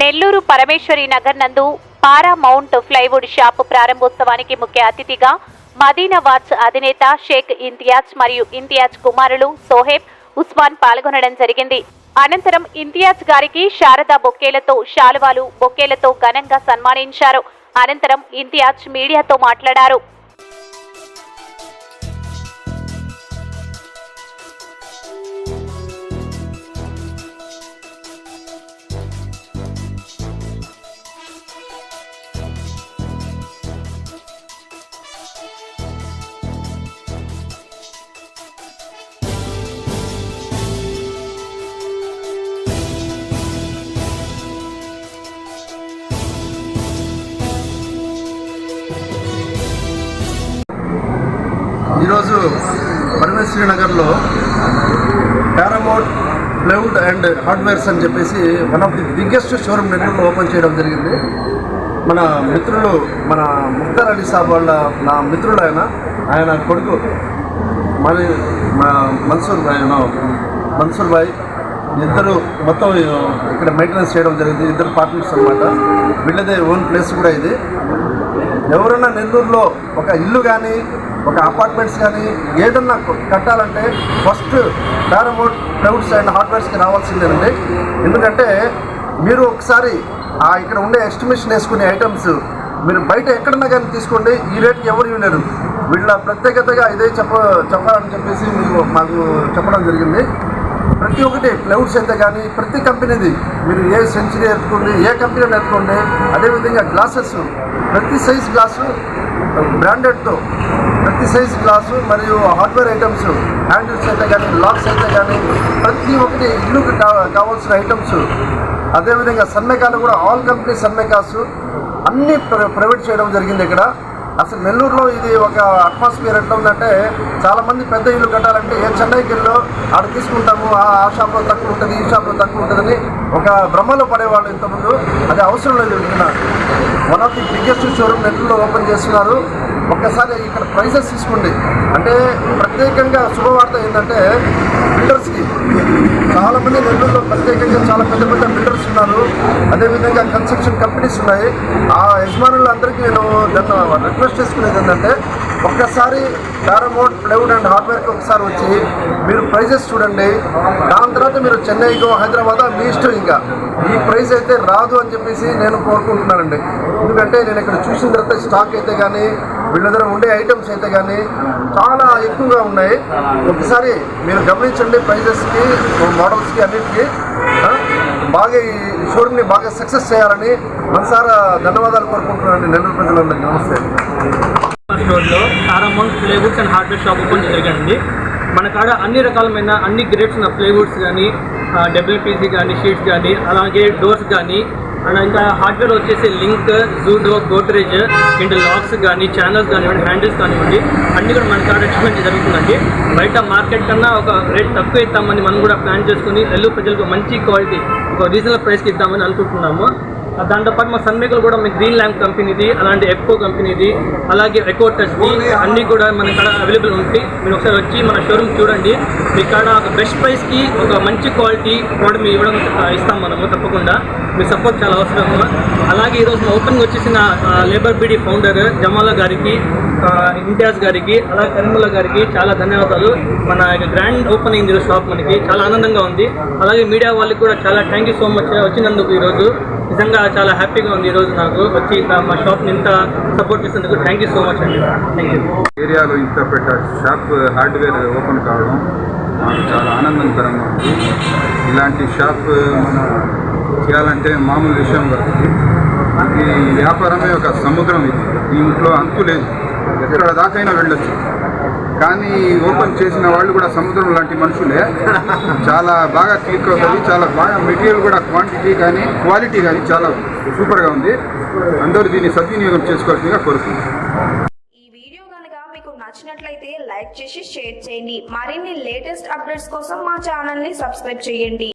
నెల్లూరు పరమేశ్వరి నగర్ నందు పారా mount plywood shop ప్రారంభోత్సవానికి ముఖ్య అతిథిగా మదీనా వాచ్ అధినేత షేక్ ఇంతియాజ్ మరియు ఇంతియాజ్ కుమారులు సోహెబ్ ఉస్మాన్ పాల్గొనడం జరిగింది. అనంతరం ఇంతియాజ్ గారికి శారదా బొక్కేలతో శాలువాలు బొకేలతో ఘనంగా సన్మానించారు. అనంతరం ఇంతియాజ్ మీడియాతో మాట్లాడారు. ఈరోజు పరమేశ్వరి నగర్లో పారామౌంట్ ప్లైవుడ్ అండ్ హార్డ్వేర్స్ అని చెప్పేసి one of the biggest showroom network open చేయడం జరిగింది. మన మిత్రులు మన ముక్తార్ అలీ సాబ్ వాళ్ళ నా మిత్రుడు ఆయన ఆయన కొడుకు మరి మా మన్సూర్ భాయ్ మన్సూర్ భాయ్ ఇద్దరు మొత్తం ఇక్కడ మెయింటెనెన్స్ చేయడం జరిగింది. ఇద్దరు పార్ట్నర్స్ అనమాట వీళ్ళదే ఓన్ ప్లేస్ కూడా ఇది. ఎవరన్నా నెల్లూరులో ఒక ఇల్లు కానీ ఒక అపార్ట్మెంట్స్ కానీ ఏదన్నా కట్టాలంటే ఫస్ట్ పారామౌంట్ క్లౌడ్స్ అండ్ హార్డ్వేర్స్కి రావాల్సిందేనండి. ఎందుకంటే మీరు ఒకసారి ఆ ఇక్కడ ఉండే ఎస్టిమేషన్ వేసుకునే ఐటమ్స్ మీరు బయట ఎక్కడన్నా కానీ తీసుకోండి ఈ రేట్కి ఎవరు ఇవ్వలేరు. వీళ్ళ ప్రత్యేకతగా ఇదే చెప్ప చెప్పాలని చెప్పేసి మీరు మాకు చెప్పడం జరిగింది. ప్రతి ఒక్కటి ప్లౌడ్స్ అయితే కానీ ప్రతి కంపెనీది మీరు ఏ సెంచరీ ఎత్తుకోండి ఏ కంపెనీ ఎత్తుకోండి అదేవిధంగా గ్లాసెస్ ప్రతి సైజ్ గ్లాసు బ్రాండెడ్తో ప్రతి సైజ్ గ్లాసు మరియు హార్డ్వేర్ ఐటమ్స్ హ్యాండిల్స్ అయితే కానీ లాక్స్ అయితే కానీ ప్రతి ఒక్కటి ఇల్లుకి కావాల్సిన ఐటమ్స్. అదేవిధంగా సన్మెకాలు కూడా ఆల్ కంపెనీ సన్మెకాస్ అన్నీ ప్ర- ప్రైవేట్ చేయడం జరిగింది ఇక్కడ. అసలు నెల్లూరులో ఇది ఒక అట్మాస్ఫియర్ ఎట్లా ఉందంటే చాలామంది పెద్ద ఇల్లు కట్టాలంటే ఏ చెన్నైకి ఇల్లు ఆడ తీసుకుంటాము ఆ షాప్లో తక్కువ ఉంటుంది ఈ షాప్లో తక్కువ ఉంటుందని ఒక భ్రమలో పడేవాళ్ళు ఇంతకుముందు. అది అవసరం లేదు one of the biggest showroom నెల్లూరులో ఓపెన్ చేస్తున్నారు. ఒక్కసారి ఇక్కడ ప్రైజెస్ తీసుకోండి అంటే ప్రత్యేకంగా శుభవార్త ఏంటంటే బిల్డర్స్కి. చాలా మంది నెల్లూరులో ప్రత్యేకంగా చాలా పెద్ద పెద్ద బిల్డర్స్ ఉన్నారు. అదేవిధంగా కన్స్ట్రక్షన్ కంపెనీస్ ఉన్నాయి. ఆ యజమానులందరికీ నేను గత రిక్వెస్ట్ చేసుకునేది ఏంటంటే ఒక్కసారి పారామౌంట్ ప్లైవుడ్ అండ్ హార్డ్వేర్కి ఒకసారి వచ్చి మీరు ప్రైజెస్ చూడండి. దాని తర్వాత మీరు చెన్నైకో హైదరాబాద్ మీ ఇష్టం ఇంకా. ఈ ప్రైస్ అయితే రాదు అని చెప్పేసి నేను కోరుకుంటున్నానండి. ఎందుకంటే నేను ఇక్కడ చూసిన తర్వాత స్టాక్ అయితే కానీ వీళ్ళ దగ్గర ఉండే ఐటమ్స్ అయితే కానీ చాలా ఎక్కువగా ఉన్నాయి. ఒకసారి మీరు గమనించండి ప్రైజెస్కి మోడల్స్కి అన్నిటికీ. బాగా ఈ షోరూమ్ని బాగా సక్సెస్ చేయాలని మనసారా ధన్యవాదాలు కోరుకుంటున్నాను నెల్లూరు ప్రజలందరికీ నమస్తే. స్టోర్లో Paramount plywoods and hardware shop open జరిగింది మన కాడ అన్ని రకాలమైన అన్ని గ్రేడ్స్ ఉన్న ప్లేవుడ్స్ కానీ డబ్ల్యూపీసీ కానీ షీట్స్ కానీ అలాగే డోర్స్ కానీ అండ్ ఇంకా హార్డ్వేర్ వచ్చేసి లింక్ జూడో గోద్రేజ్ ఇంటి లాక్స్ కానీ ఛానల్స్ కానివ్వండి హ్యాండిల్స్ కానివ్వండి అన్ని కూడా మన కాడ ఎక్స్పెంట్ జరుగుతుందండి. బయట మార్కెట్ కన్నా ఒక రేట్ తక్కువ ఇద్దామని మనం కూడా ప్లాన్ చేసుకుని నెల్లూరు ప్రజలకు మంచి క్వాలిటీ ఒక రీజనబుల్ ప్రైస్కి ఇద్దామని అనుకుంటున్నాము. దాంతోపాటు మా సన్మేకలు కూడా మీ గ్రీన్ ల్యాంప్ కంపెనీది అలాంటి ఎక్కో కంపెనీది అలాగే ఎకో టచ్ది అన్నీ కూడా మన కాడ అవైలబుల్ ఉంటాయి. మీరు ఒకసారి వచ్చి మన షోరూమ్ చూడండి. మీ కాడ ఒక బెస్ట్ ప్రైస్కి ఒక మంచి క్వాలిటీ ప్రోడక్ట్ మీ ఇవ్వడం ఇస్తాం మనము తప్పకుండా. మీ సపోర్ట్ చాలా అవసరము అలాగే ఈరోజు మా ఓపెన్గా వచ్చేసిన లేబర్ బీడీ ఫౌండర్ జమాలా గారికి ఇంతియాజ్ గారికి అలాగే కరీముల్లా గారికి చాలా ధన్యవాదాలు. మన గ్రాండ్ ఓపెన్ అయింది ఈరోజు షాప్ మనకి చాలా ఆనందంగా ఉంది. అలాగే మీడియా వాళ్ళకి కూడా చాలా థ్యాంక్ యూ సో మచ్ వచ్చినందుకు ఈరోజు. నిజంగా చాలా హ్యాపీగా ఉంది ఈరోజు నాకు వచ్చి మా షాప్ని ఇంత సపోర్ట్ చేసినందుకు థ్యాంక్ యూ సో మచ్ అండి. థ్యాంక్ యూ ఏరియాలో ఇంత పెద్ద షాప్ హార్డ్వేర్ ఓపెన్ కావడం మాకు చాలా ఆనందకరంగా ఉంది. ఇలాంటి షాప్ uh, మనం చేయాలంటే మామూలు విషయం కాదు. ఈ వ్యాపారమే ఒక సముద్రం ఇది. దీంట్లో అంతు లేదు. ఇక్కడ దాకైనా వెళ్ళొచ్చు. కానీ ఓపెన్ చేసిన వాళ్ళు కూడా సముద్రం లాంటి మనుషులే. చాలా బాగా క్లిక్ అవుతుంది చాలా బాగా మెటీరియల్ కూడా క్వాంటిటీ కానీ క్వాలిటీ కానీ చాలా సూపర్గా ఉంది. అందరూ దీన్ని సద్వినియోగం చేసుకోవాల్సిందిగా కోరుతున్నాను ఈ వీడియో కనుక మీకు నచ్చినట్లయితే లైక్ చేసి షేర్ చేయండి. మరిన్ని లేటెస్ట్ అప్డేట్స్ కోసం మా ఛానల్ని సబ్స్క్రైబ్ చేయండి.